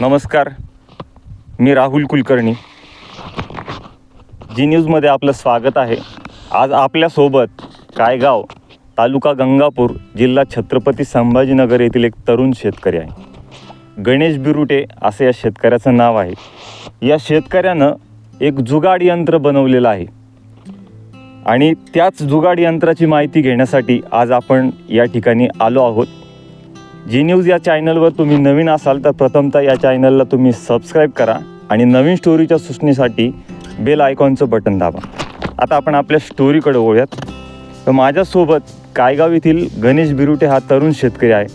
नमस्कार. मी राहुल कुलकर्णी. जी न्यूजमध्ये आपलं स्वागत आहे. आज आपल्यासोबत कायगाव तालुका गंगापूर जिल्हा छत्रपती संभाजीनगर येथील एक तरुण शेतकरी आहे. गणेश बिरुटे असं या शेतकऱ्याचं नाव आहे. या शेतकऱ्यानं एक जुगाड यंत्र बनवलेलं आहे. आणि त्याच जुगाड यंत्राची माहिती घेण्यासाठी आज आपण या ठिकाणी आलो आहोत. जी न्यूज या चॅनलवर तुम्ही नवीन असाल तर प्रथमतः या चॅनलला तुम्ही सबस्क्राईब करा आणि नवीन स्टोरीच्या सूचनेसाठी बेल आयकॉनचं बटन दाबा. आता आपण आपल्या स्टोरीकडे वळूयात. तर माझ्यासोबत कायगाव येथील गणेश बिरुटे हा तरुण शेतकरी आहे.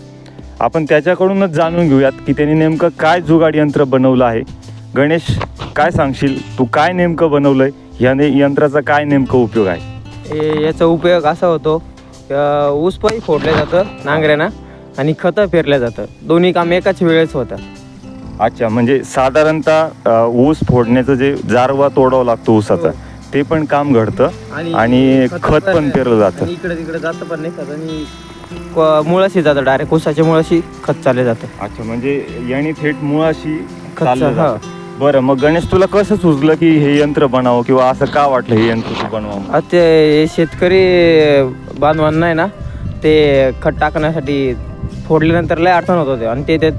आपण त्याच्याकडूनच जाणून घेऊयात की त्यांनी नेमकं काय जुगाड यंत्र बनवलं आहे. गणेश काय सांगशील? तू काय नेमकं बनवलं आहे याने यंत्राचा काय नेमकं उपयोग आहे? याचा उपयोग असा होतो ऊस पण फोडलं जातं नांगऱ्यानं. आणि खतं पेरलं जातं दोन्ही काम एकाच वेळेस होतं अच्छा म्हणजे साधारणतः अ, ऊस फोडण्याचं जे जारवा तोडावं लागतो ऊसाचा हो. ते पण काम घडतं आणि खतं पण पेरलं- जातं इकडे तिकडे जातं पण नाही खत आणि क- मुळाशी जातं डायरेक्ट ऊसाच्या मुळाशी खत चालले जातं अच्छा म्हणजे याने थेट मुळाशी खत चाललं. जातं. बरं मग गणेश तुला कसं सुचलं की हे यंत्र बनावं किंवा असं का वाटलं हे यंत्र तू बनवावं ते हे शेतकरी बांधवांना आहे ना ते खत टाकण्यासाठी फोडल्यानंतर लय अडचण होत होते. आणि ते त्यात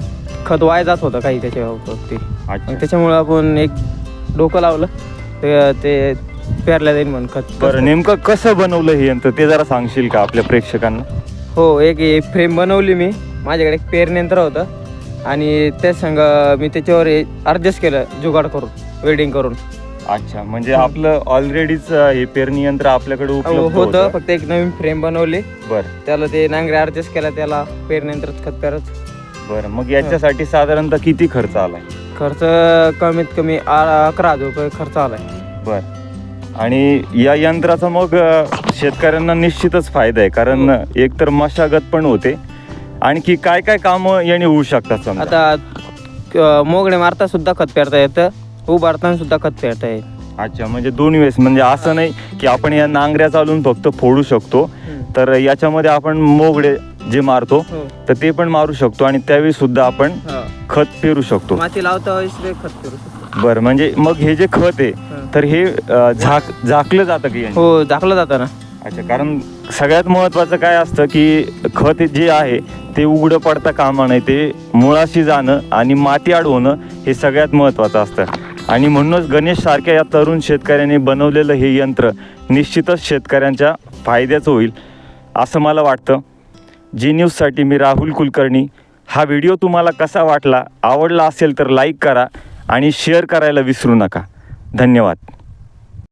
खत वाया जात होतं काही त्याच्या बाबतीत. अच्छा. मग त्याच्यामुळं आपण एक डोकं लावलं. ते ते पेरल्या जाईल म्हणून खत. बरं नेमकं कसं बनवलं हे यंत्र? ते जरा सांगशील का आपल्या प्रेक्षकांना? हो एक फ्रेम बनवली मी. माझ्याकडे एक पेरणी यंत्र होतं. आणि त्या संग मी त्याच्यावर ॲडजस्ट केलं जुगाड करून वेल्डिंग करून. अच्छा म्हणजे आपलं ऑलरेडीच हे पेरणी यंत्र आपल्याकडे उपलब्ध होतं होतं. फक्त एक नवीन फ्रेम बनवली. बरं. त्याला ते नांगरे ॲडजस्ट केला त्याला पेरणी यंत्रात खत पेरत बरं मग याच्यासाठी साधारणतः किती खर्च आलाय? खर्च कमीत कमी आ- अकरा हजार रुपये खर्च आलाय. बर. आणि या यंत्राचा मग अ, शेतकऱ्यांना निश्चितच फायदा आहे कारण हो. एक तर मशागत पण होते. आणखी काय काय कामं याने होऊ शकतात समजा? आता मोगडे मारता सुद्धा खत पेरता येतं. उभारताना सुद्धा खत पेरता येईल. अच्छा म्हणजे दोन वेळेस म्हणजे असं नाही की आपण या नांगऱ्या चालून फक्त फोडू शकतो. तर याच्यामध्ये आपण मोगडे जे मारतो हो. तर ते पण मारू शकतो आणि त्यावेळी सुद्धा आपण. खत पेरू शकतो. माती लावता वेळेस खत पेरू शकतो. बरं म्हणजे मग हे जे खत आहे तर हे झाक झाकलं जातं की? हो झाकलं जातं ना. अच्छा कारण सगळ्यात महत्त्वाचं काय असतं की खत जे आहे ते उघडं पडता कामा नाही ते मुळाशी जाणं आणि माती अडवणं हे सगळ्यात महत्त्वाचं असतं. आणि म्हणूनच गणेश सारख्या या तरुण शेतकऱ्यांनी बनवलेलं हे यंत्र निश्चितच शेतकऱ्यांच्या फायद्याचं होईल असं मला वाटतं. जी न्यूजसाठी मी राहुल कुलकर्णी. हा व्हिडिओ तुम्हाला कसा वाटला आवडला असेल तर लाईक करा आणि शेअर करायला विसरू नका. धन्यवाद.